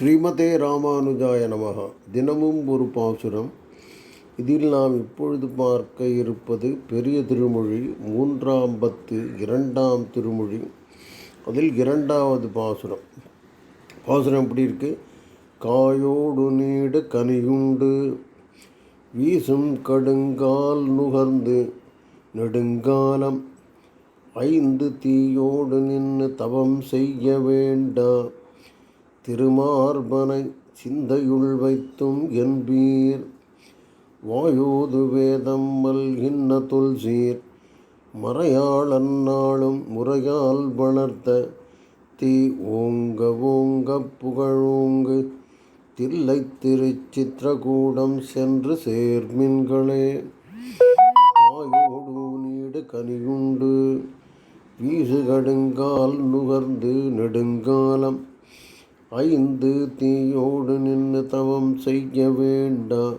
ஸ்ரீமதே ராமானுஜாய நமகா. தினமும் ஒரு பாசுரம். இதில் நாம் இப்பொழுது பார்க்க இருப்பது பெரிய திருமொழி மூன்றாம் பத்து இரண்டாம் திருமொழி. அதில் இரண்டாவது பாசுரம். பாசுரம் எப்படி இருக்கு? காயோடு நீடு கனியுண்டு வீசும் கடுங்கால் நுகர்ந்து நெடுங்காலம் ஐந்து தீயோடு நின்று தவம் செய்ய வேண்டா. திருமார்பனை சிந்தையுள் வைத்தும் என்பீர். வாயோது வேதம் மல் இன்ன தொல்சீர். மறையாள் நாளும் முறையால் வளர்த்த தீ ஓங்க ஓங்க புகழோங்கு தில்லை திருச்சித்திரகூடம் சென்று சேர்மின்களே காயோடு நீடு கனியுண்டு வீசு கடுங்கால் நுகர்ந்து நெடுங்காலம் ஐந்து தீயோடு நின்று தவம் செய்ய வேண்டா.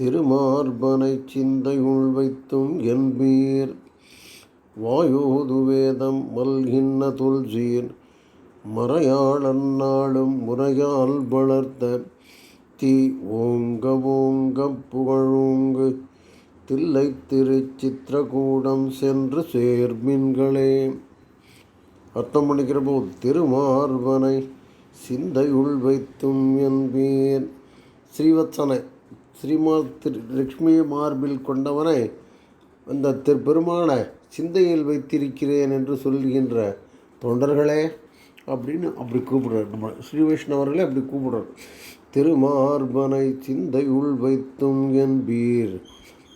திருமார்பனை சிந்தையுள் வைத்தும் என்பீர். வாயோது வேதம் மல்கின்ன துல்சீர் மறையாளன்னாளும் முறையால் வளர்த்த தீ ஓங்க ஓங்க புகழோங்கு. தில்லை திருச்சித்திரகூடம் சென்று சேர்மின்களே. அர்த்தம் பண்ணிக்கிற போது திருமார்பனை சிந்தையுள் வைத்தும் என்பீர். ஸ்ரீவத்சனை ஸ்ரீமா திரு லக்ஷ்மி மார்பில் கொண்டவனை அந்த திருப்பெருமானை சிந்தையில் வைத்திருக்கிறேன் என்று சொல்கின்ற தொண்டர்களே அப்படின்னு அப்படி கூப்பிடுறார். நம்ம ஸ்ரீ வைஷ்ணவர்களே அப்படி கூப்பிடுறார். திருமார்பனை சிந்தையுள் வைத்தும் என்பீர்.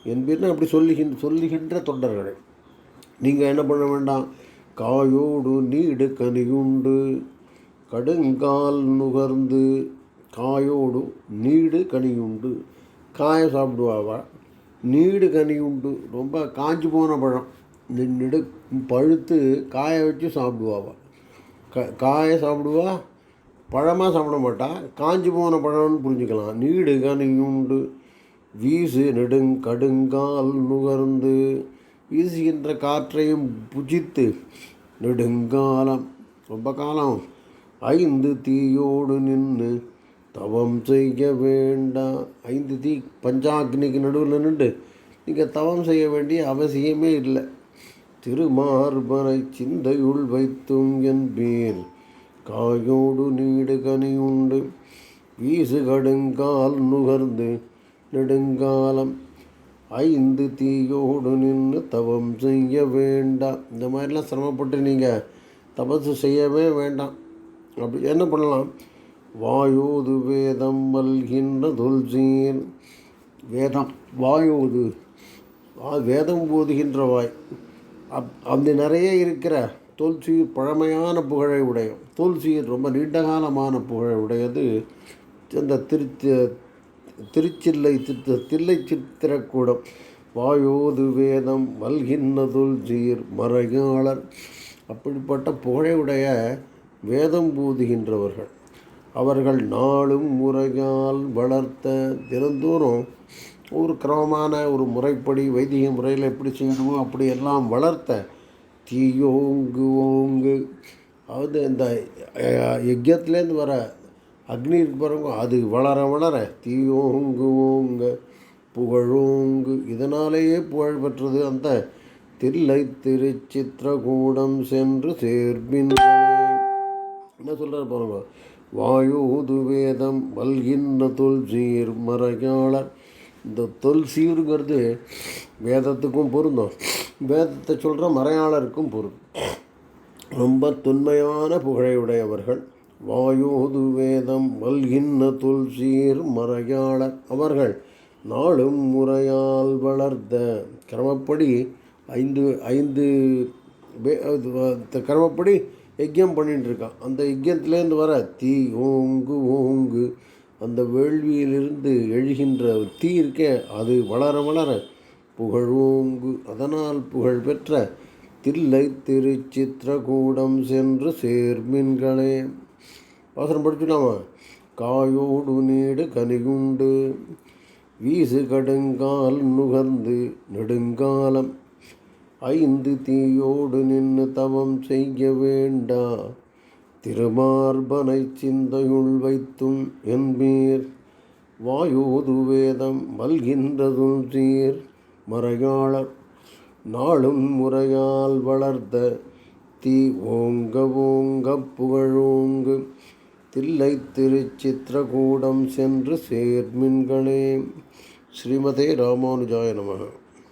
என்பீர்னு அப்படி சொல்லுகின்ற சொல்லுகின்ற தொண்டர்களே. நீங்கள் என்ன பண்ண வேண்டாம்? காயோடு நீடு கனியுண்டு. கடுங்கால் நுகர்ந்து காயோடு நீடு கனியுண்டு. காய சாப்பிடுவாவா? நீடு கனியுண்டு. ரொம்ப காஞ்சி போன பழம். நின்று பழுத்து காய வச்சு சாப்பிடுவாவா? க காயை சாப்பிடுவா? பழமாக சாப்பிட மாட்டா. காஞ்சி போன பழம்னு புரிஞ்சுக்கலாம். நீடு கனியுண்டு. வீசு நெடுங் கடுங்கால் நுகர்ந்து வீசுகின்ற காற்றையும் புஜித்து நெடுங்காலம். ரொம்ப காலம். ஐந்து தீயோடு நின்று தவம் செய்ய வேண்டாம் ஐந்து தீ பஞ்சாக்னிக்கு நடுவில் நின்று நீங்கள் தவம் செய்ய வேண்டிய அவசியமே இல்லை. திருமார்பனை சிந்தையுள் வைத்தும் என்பீர் காயோடு நீடு கனியுண்டு வீசு கடுங்கால் நுகர்ந்து நெடுங்காலம் ஐந்து தீயோடு நின்று தவம் செய்ய வேண்டாம் இந்த மாதிரிலாம் சிரமப்பட்டு நீங்கள் தபசு செய்யவே வேண்டாம். அப்படி என்ன பண்ணலாம்? வாயோது வேதம் மல்கின்ற துல்சீர் வேதம் வாயோது. வா- வேதம் போதுகின்ற வாய். அப் அப்படி நிறைய இருக்கிற தொல்சீர் பழமையான புகழை உடைய தொல்சீர் ரொம்ப நீண்ட காலமான புகழை உடையது. இந்த திருச்சி திருச்சில்லை சித்த தில்லை சித்திரக்கூடம். வாயோது வேதம் மல்கின்ன துல்சீர் மறையாளர். அப்படிப்பட்ட புகழையுடைய வேதம் பூதுகின்றவர்கள். அவர்கள் நாளும் முறையால் வளர்த்த தினந்தோறும் ஒரு கிரமமான ஒரு முறைப்படி வைதிக முறையில் எப்படி செய்யணுமோ அப்படி எல்லாம் வளர்த்த தீயோங்கு ஓங்கு அது இந்த யஜ்யத்துலேருந்து வர அக்னி இருக்கு அது வளர வளர தீயோங்கு ஓங்க புகழோங்கு இதனாலேயே புகழ் பெற்றது அந்த தில்லை திருச்சித்திரகூடம் சென்று சேர்பின் என்ன சொல்கிறார் பாருங்க? வாயோது வேதம் வல்கின்ற தொல்சீர் மறையாளர். இந்த தொல்சீருங்கிறது வேதத்துக்கும் பொருந்தும். வேதத்தை சொல்கிற மறையாளருக்கும் பொருந்தும். ரொம்ப தொன்மையான புகழையுடையவர்கள். வாயோது வேதம் வல்கின்ற தொல்சீர் மறையாளர். அவர்கள் நாளும் முறையால் வளர்த்த கிரமப்படி ஐந்து ஐந்து வே- கிரமப்படி யஜ்யம் பண்ணிட்டு இருக்கான் அந்த யஜ்யத்துலேருந்து வர தீ ஓங்கு ஓங்கு அந்த வேள்வியிலிருந்து எழுகின்ற தீ இருக்கே அது வளர வளர புகழ் ஓங்கு. அதனால் புகழ் பெற்ற தில்லை திருச்சித்திரகூடம் சென்று சேர்மின்களே வாசனம் படிச்சுடாமா காயோடு நீடு கனிகுண்டு வீசு கடுங்கால் நுகர்ந்து நெடுங்காலம். ஐந்து தீயோடு நின்று தவம் செய்ய வேண்டா. திருமார்பனை சிந்தையுள் வைத்தும் என்பீர். வாயோது வேதம் மல்கின்றதும் சீர். மறையாளர் நாளும் முறையால் வளர்த்த தீ ஓங்க ஓங்க புகழோங்கு. தில்லை திருச்சித்திரகூடம் சென்று சேர்மின்களே. ஸ்ரீமதே ராமானுஜாய நமக.